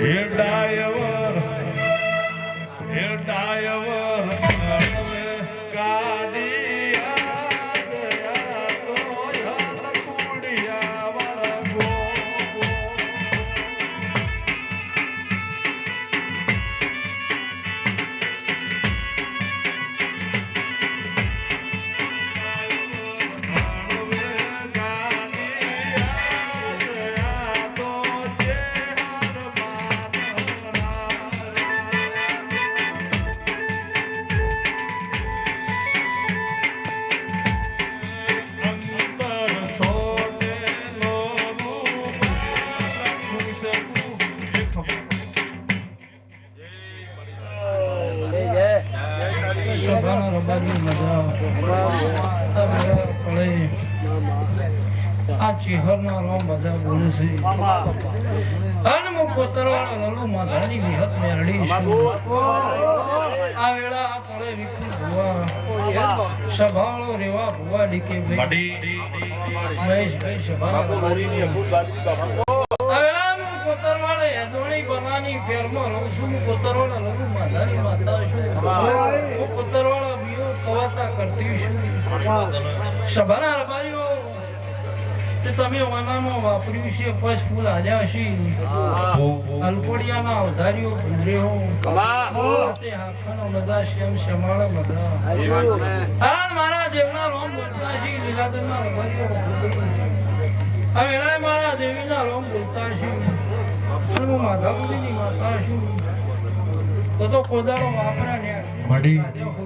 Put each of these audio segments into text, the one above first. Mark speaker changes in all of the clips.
Speaker 1: હે
Speaker 2: સભાનો રબારી મજા પડે આ ચેહરના રમ બધા બોલે છે. અનમુખ કોતરવાળો લલુ માધાની વિહત મેરડી આ વેળા આ પડે ભુવા. સભાળો રેવા ભુવા ડીકે ભાઈ. મહેશભાઈ સભાળો. આ વેળા કોતરવાળે હેદોણી બનાની ફેરમાં રહું છું. કોતરવાળા લલુ માધાની માતા છું. કરતી સભાના રબારીઓ તમે વાનામાં વાપર્યું છે પસ ફૂલ હાલ્યા છે અલકોડિયાના અવધારીઓ ભૂંડરેઓ તે હાથાનો બધા શ્યામ શ્યામાળા બધા. મારા દેવના રોમ બોલતા છે લીલાધરના રબારીઓ આ વેળાએ મારા દેવીના રોમ બોલતા છે હું માધાપુરીની માતા છું. તો તો કોદાળો વાપરા ને.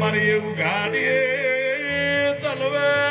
Speaker 1: મરી ઉઘાડીએ તલવે